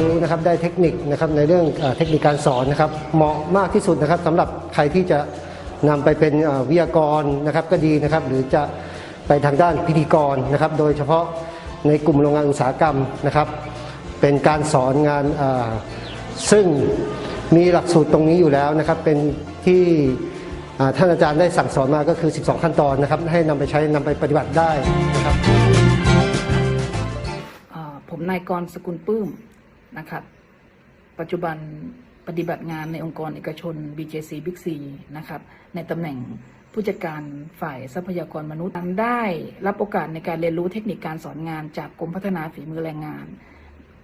รู้นะครับได้เทคนิคนะครับในเรื่องเทคนิคการสอนนะครับเหมาะมากที่สุดนะครับสำหรับใครที่จะนำไปเป็นวิทยากรนะครับก็ดีนะครับ หรือจะไปทางด้านพิธีกรนะครับ โดยเฉพาะในกลุ่มโรงงานอุตสาหกรรมนะครับ เป็นการสอนงานซึ่งมีหลักสูตรตรงนี้อยู่แล้วนะครับ เป็นที่ท่านอาจารย์ได้สั่งสอนมาก็คือ 12 ขั้นตอนนะครับ ให้นำไปใช้นำไปปฏิบัติได้นะครับผมนายกรสกุลปื้ม นะครับ ปัจจุบันปฏิบัติงานในองค์กรเอกชน BJC Big C นะครับ ในตำแหน่งผู้จัดการฝ่ายทรัพยากรมนุษย์ได้รับโอกาสในการเรียนรู้เทคนิคการสอนงานจากกรมพัฒนาฝีมือแรงงาน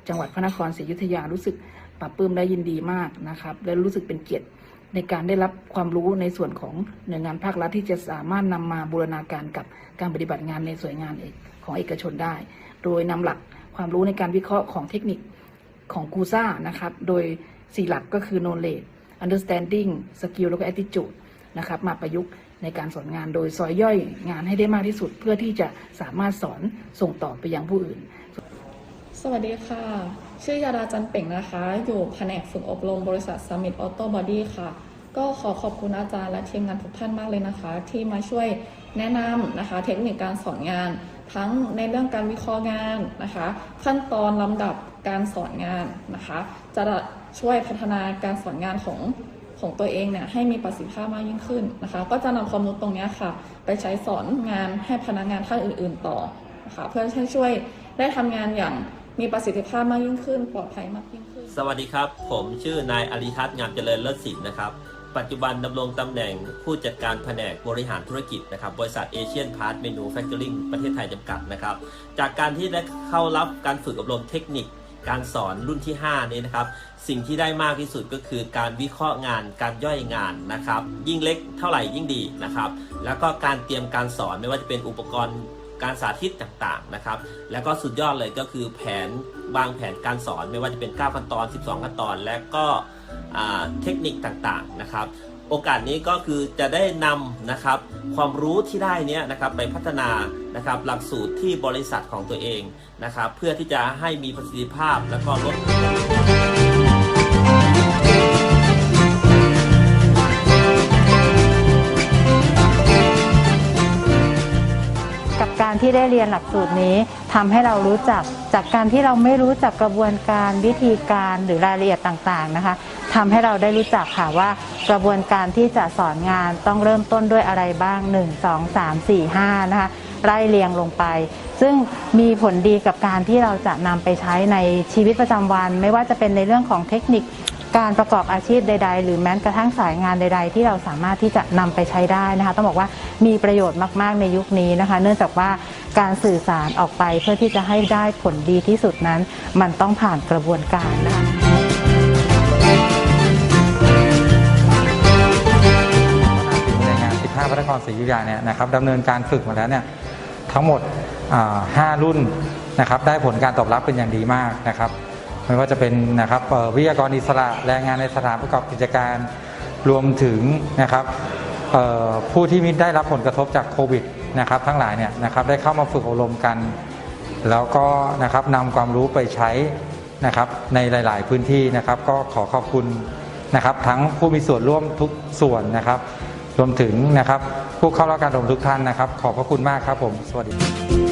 จังหวัดพระนครศรีอยุธยารู้สึกปรับปลื้มและยินดีมากนะครับ และรู้สึกเป็นเกียรติในการได้รับความรู้ในส่วนของหน่วยงานภาครัฐที่จะสามารถนำมาบูรณาการกับการปฏิบัติงานในส่วนงานเอกของเอกชนได้ โดยนำหลักความรู้ในการวิเคราะห์ของเทคนิค ของกูซ่านะครับ โดย4หลักก็คือ knowledge understanding skill แล้วก็ attitude นะครับ มาประยุกต์ในการสอนงานโดยซอยย่อยงานให้ได้มากที่สุด เพื่อที่จะสามารถสอนส่งต่อไปยังผู้อื่น สวัสดีค่ะ ชื่อยาดาจันเป่งนะคะ อยู่แผนกฝึกอบรมบริษัท Summit Auto Body ค่ะ ก็ขอขอบคุณอาจารย์และทีมงานทุกท่านมากเลยนะคะ ที่มาช่วยแนะนำนะคะ เทคนิคการสอนงานทั้งในเรื่องการวิเคราะห์งานนะคะ ขั้นตอนลำดับ การสอนงานนะคะ จะช่วยพัฒนาการสอนงานของของตัวเองเนี่ยให้มีประสิทธิภาพมากยิ่งขึ้นนะคะ ก็จะนำความรู้ตรงนี้ค่ะ ไปใช้สอนงานให้พนักงานท่านอื่น ๆ ต่อนะคะเพื่อให้ช่วยได้ทำงานอย่างมีประสิทธิภาพมากยิ่งขึ้น ปลอดภัยมากยิ่งขึ้น สวัสดีครับ ผมชื่อนายอริทัศน์งามเจริญเลิศสินนะครับ ปัจจุบันดำรงตำแหน่งผู้จัดการแผนกบริหารธุรกิจนะครับบริษัทเอเชียนพาร์ทเมนูแฟคเจอริงประเทศไทยจำกัดนะครับ จากการที่ได้เข้ารับการฝึกอบรมเทคนิค การสอนรุ่นที่ 5 นี้นะครับ สิ่งที่ได้มากที่สุดก็คือการวิเคราะห์งานการย่อยงานนะครับ ยิ่งเล็กเท่าไหร่ยิ่งดีนะครับ แล้วก็การเตรียมการสอนไม่ว่าจะเป็นอุปกรณ์การสาธิตต่างๆนะครับ แล้วก็สุดยอดเลยก็คือแผนวางแผนการสอนไม่ว่าจะเป็น 9 ขั้นตอน 12 ขั้นตอน และก็เทคนิคต่างๆนะครับ โอกาสนี้ก็คือจะได้นำนะครับความรู้ที่ได้นี้นะครับไปพัฒนานะครับหลักสูตรที่บริษัทของตัวเองนะครับ เพื่อที่จะให้มีประสิทธิภาพแล้วก็ลดกับการที่ได้เรียนหลักสูตรนี้ทำให้เรารู้จักจากการที่เราไม่รู้จักกระบวนการวิธีการหรือรายละเอียดต่างๆนะคะทำให้เราได้รู้จักค่ะว่า กระบวนการที่จะสอนงานต้องเริ่มต้นด้วยอะไรบ้าง 1 2 3 4 5 นะคะไล่เรียงลงไป ซึ่งมีผลดีกับการที่เราจะนำไปใช้ในชีวิตประจำวัน ไม่ว่าจะเป็นในเรื่องของเทคนิคการประกอบอาชีพใด ๆ หรือแม้กระทั่งสายงานใด ๆ ที่เราสามารถที่จะนำไปใช้ได้นะคะต้องบอกว่ามีประโยชน์มากๆในยุคนี้นะคะ เนื่องจากว่าการสื่อสารออกไปเพื่อที่จะให้ได้ผลดีที่สุดนั้น มันต้องผ่านกระบวนการนะคะ ระนครศรีอยุธยาเนี่ยนะครับดำเนินการฝึกมาแล้วเนี่ยทั้งหมดอ่า5รุ่นนะครับได้ผลการตอบรับเป็นอย่างดีมากนะครับ ไม่ว่าจะเป็นนะครับวิทยากรอิสระแรงงานในสถานประกอบกิจการรวมถึงนะครับผู้ที่มิได้รับผลกระทบจากโควิดนะครับทั้งหลายเนี่ยนะครับได้เข้ามาฝึกอบรมกัน แล้วก็นะครับนำความรู้ไปใช้นะครับในหลาย ๆ พื้นที่นะครับ ก็ขอขอบคุณนะครับ ทั้งผู้มีส่วนร่วมทุกส่วนนะครับ รวมถึงนะครับผู้เข้ารับการอบรมทุกท่านนะครับ ขอบพระคุณมากครับผม สวัสดี